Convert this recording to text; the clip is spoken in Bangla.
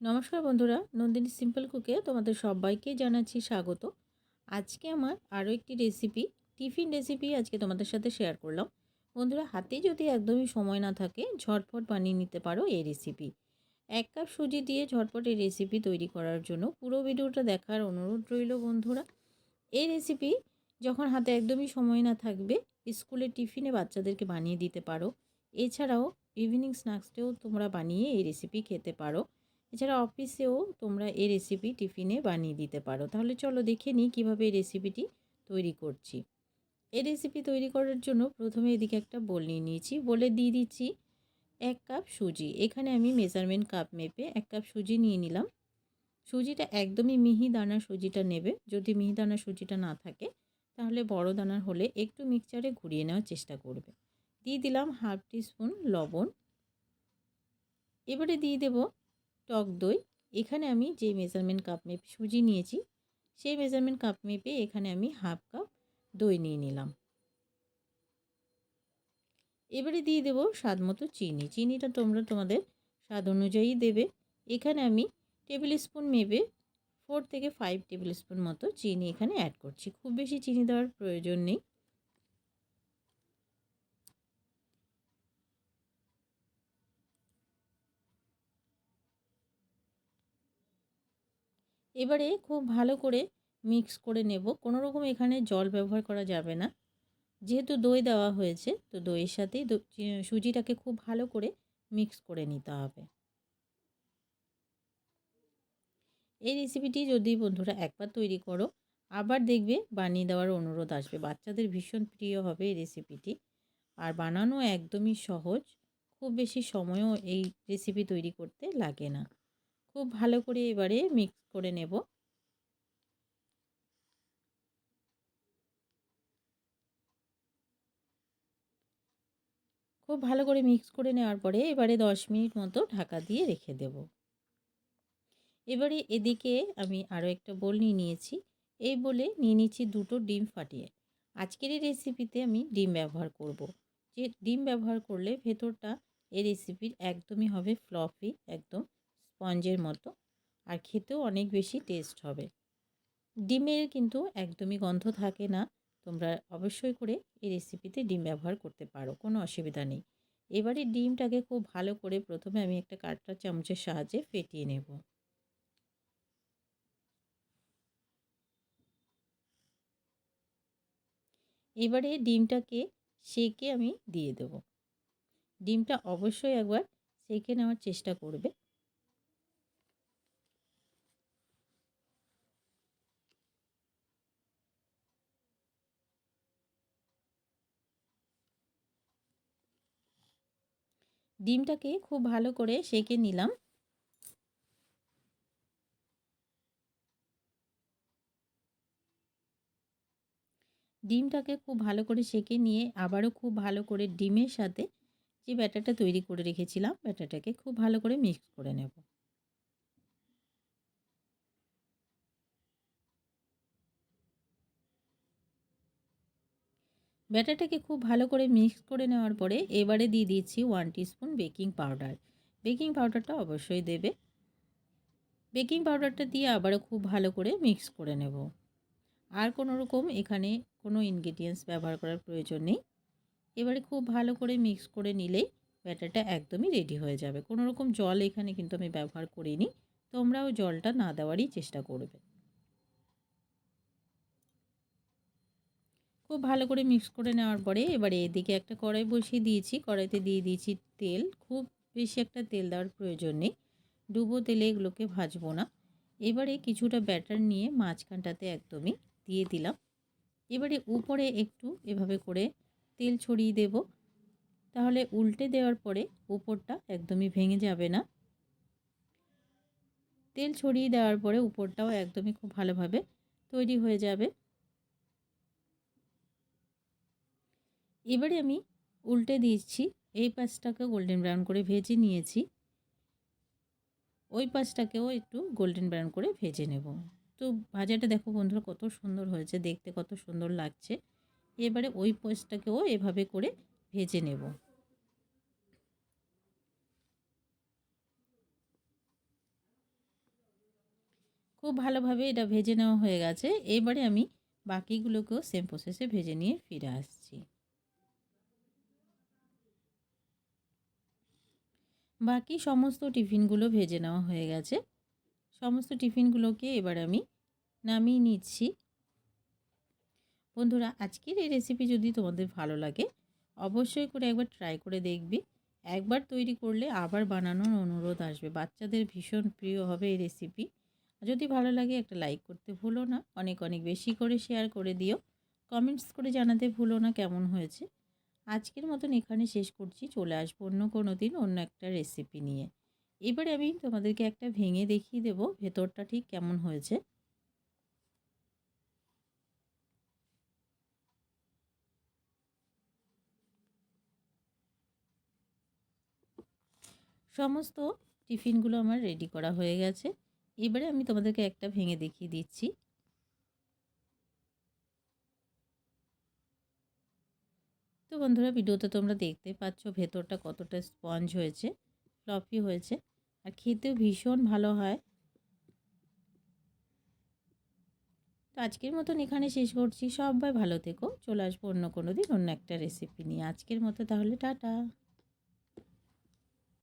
নমস্কার বন্ধুরা, নন্দিনী সিম্পল কুকে তোমাদের সবাইকে জানাচ্ছি স্বাগত। আজকে আমার আরও একটি রেসিপি টিফিন রেসিপি আজকে তোমাদের সাথে শেয়ার করলাম। বন্ধুরা, হাতে যদি একদমই সময় না থাকে ঝটফট বানিয়ে নিতে পারো এই রেসিপি এক কাপ সুজি দিয়ে ঝটপট এই রেসিপি তৈরি করার জন্য পুরো ভিডিওটা দেখার অনুরোধ রইল বন্ধুরা। এই রেসিপি যখন হাতে একদমই সময় না থাকবে স্কুলের টিফিনে বাচ্চাদেরকে বানিয়ে দিতে পারো। এছাড়াও ইভিনিং স্ন্যাক্সটেও তোমরা বানিয়ে এই রেসিপি খেতে পারো। এছাড়া অফিসেও তোমরা এই রেসিপি টিফিনে বানিয়ে দিতে পারো। তাহলে চলো দেখে নিই কীভাবে এই রেসিপিটি তৈরি করছি। এই রেসিপি তৈরি করার জন্য প্রথমে এদিকে একটা বোল নিয়ে নিয়েছি। বলে দিয়ে দিচ্ছি এক কাপ সুজি। এখানে আমি মেজারমেন্ট কাপ মেপে এক কাপ সুজি নিয়ে নিলাম। সুজিটা একদমই মিহি দানার সুজিটা নেবে। যদি মিহি দানার সুজিটা না থাকে, তাহলে বড় দানার হলে একটু মিক্সচারে ঘুরিয়ে নেওয়ার চেষ্টা করবে। দিয়ে দিলাম হাফ টিস্পুন লবণ। এবারে দিয়ে দেব টক দই। এখানে আমি যে মেজারমেন্ট কাপ মেপে সুজি নিয়েছি, সেই মেজারমেন্ট কাপ মেপে এখানে আমি হাফ কাপ দই নিয়ে নিলাম। এবারে দিয়ে দেবো স্বাদ মতো চিনি। চিনিটা তোমরা তোমাদের স্বাদ অনুযায়ী দেবে। এখানে আমি টেবিল স্পুন মেপে ফোর থেকে ফাইভ টেবিল স্পুন মতো চিনি এখানে অ্যাড করছি। খুব বেশি চিনি দেওয়ার প্রয়োজন নেই। এবারে খুব ভালো করে মিক্স করে নেব। কোনো রকম এখানে জল ব্যবহার করা যাবে না। যেহেতু দই দেওয়া হয়েছে, তো দইয়ের সাথেই সুজিটাকে খুব ভালো করে মিক্স করে নিতে হবে। এই রেসিপিটি যদি বন্ধুরা একবার তৈরি করো, আবার দেখবে বানিয়ে দেওয়ার অনুরোধ আসবে। বাচ্চাদের ভীষণ প্রিয় হবে এই রেসিপিটি আর বানানো একদমই সহজ, খুব বেশি সময়ও এই রেসিপি তৈরি করতে লাগে না। খুব ভালো করে এবারে মিক্স করে নেব। খুব ভালো করে মিক্স করে নেওয়ার পরে এবারে দশ মিনিট মতো ঢাকা দিয়ে রেখে দেব। এবারে এদিকে আমি আরও একটা বোল নিয়ে নিয়েছি। এই বলে নিয়ে নিচ্ছি দুটো ডিম ফাটিয়ে। আজকের এই রেসিপিতে আমি ডিম ব্যবহার করব। যে ডিম ব্যবহার করলে ভেতরটা এই রেসিপির একদমই হবে ফ্লফি একদম স্পঞ্জের মতো। আর খেতেও অনেক বেশি টেস্ট হবে। ডিমের কিন্তু একদমই গন্ধ থাকে না। তোমরা অবশ্যই করে এই রেসিপিতে ডিম ব্যবহার করতে পারো, কোনো অসুবিধা নেই। এবারে ডিমটাকে খুব ভালো করে প্রথমে আমি একটা কাঠটা চামচের সাহায্যে ফেটিয়ে নেব। এবারে ডিমটাকে সেকে আমি দিয়ে দেব। ডিমটা অবশ্যই একবার সেকে নেওয়ার চেষ্টা করবে। ডিমটাকে খুব ভালো করে সেকে নিলাম। ডিমটাকে খুব ভালো করে সেকে নিয়ে আবারও খুব ভালো করে ডিমের সাথে যে ব্যাটারটা তৈরি করে রেখেছিলাম, ব্যাটারটাকে খুব ভালো করে মিক্স করে নেব। ব্যাটারটাকে খুব ভালো করে মিক্স করে নেওয়ার পরে এবারে দিয়ে দিচ্ছি one teaspoon baking powder. Baking পাউডারটা অবশ্যই দেবে। বেকিং পাউডারটা দিয়ে আবারও খুব ভালো করে মিক্স করে নেব। আর কোনো রকম এখানে কোনো ইনগ্রিডিয়েন্টস ব্যবহার করার প্রয়োজন নেই। এবারে খুব ভালো করে মিক্স করে নিলেই ব্যাটারটা একদমই রেডি হয়ে যাবে। কোনো রকম জল এখানে কিন্তু আমি ব্যবহার করিনি। তোমরাও জলটা না দেওয়ারই চেষ্টা করবে। খুব ভালো করে মিক্স করে নেওয়ার পরে এবারে এদিকে একটা কড়াই বসিয়ে দিয়েছি। কড়াইতে দিয়ে দিয়েছি তেল। খুব বেশি একটা তেল দেওয়ার প্রয়োজন নেই। ডুবো তেলে এগুলোকে ভাজবো না। এবারে কিছুটা ব্যাটার নিয়ে মাঝখানটাতে একদমই দিয়ে দিলাম। এবারে উপরে একটু এভাবে করে তেল ছড়িয়ে দেব। তাহলে উল্টে দেওয়ার পরে উপরটা একদমই ভেঙে যাবে না। তেল ছড়িয়ে দেওয়ার পরে উপরটাও একদমই খুব ভালোভাবে তৈরি হয়ে যাবে। এবারে আমি উল্টে দিচ্ছি এই পাশটাকে গোল্ডেন ব্রাউন করে ভেজে নিয়েছি। ওই পাশটাকেও একটু গোল্ডেন ব্রাউন করে ভেজে নেব। তো ভাজাটা দেখো বন্ধুরা কত সুন্দর হয়েছে, দেখতে কত সুন্দর লাগছে। এবারে ওই পাশটাকেও এভাবে করে ভেজে নেব। খুব ভালোভাবে এটা ভেজে নেওয়া হয়ে গেছে। এবারে আমি বাকিগুলোকেও সেম প্রসেসে ভেজে নিয়ে ফিরে আসছি। বাকি সমস্ত টিফিনগুলো ভেজে নেওয়া হয়ে গেছে। সমস্ত টিফিনগুলোকে এবার আমি নামিয়ে নিচ্ছি। বন্ধুরা, আজকের এই রেসিপি যদি তোমাদের ভালো লাগে, অবশ্যই করে একবার ট্রাই করে দেখবি। একবার তৈরি করলে আবার বানানোর অনুরোধ আসবে। বাচ্চাদের ভীষণ প্রিয় হবে এই রেসিপি যদি ভালো লাগে একটা লাইক করতে ভুলো না, অনেক অনেক বেশি করে শেয়ার করে দিও। কমেন্টস করে জানাতে ভুলো না কেমন হয়েছে। আজকের মতন এখানে শেষ করছি। চলে আসব অন্য কোনো দিন, অন্য একটা রেসিপি নিয়ে। এবারে আমি তোমাদেরকে একটা ভেঙে দেখিয়ে দেবো ভেতরটা ঠিক কেমন হয়েছে। সমস্ত টিফিনগুলো আমার রেডি করা হয়ে গেছে। এবারে আমি তোমাদেরকে একটা ভেঙে দেখিয়ে দিচ্ছি। বন্ধুরা, ভিডিওতে তোমরা দেখতে পাচ্ছ ভেতরটা কতটা স্পঞ্জ হয়েছে, ফ্লফি হয়েছে, আর খেতেও ভীষণ ভালো হয়। তো আজকের মতন এখানে শেষ করছি। সবাই ভালো থেকো। চলে আসব অন্য কোনো দিন অন্য একটা রেসিপি নিয়ে। আজকের মতো তাহলে, টাটা।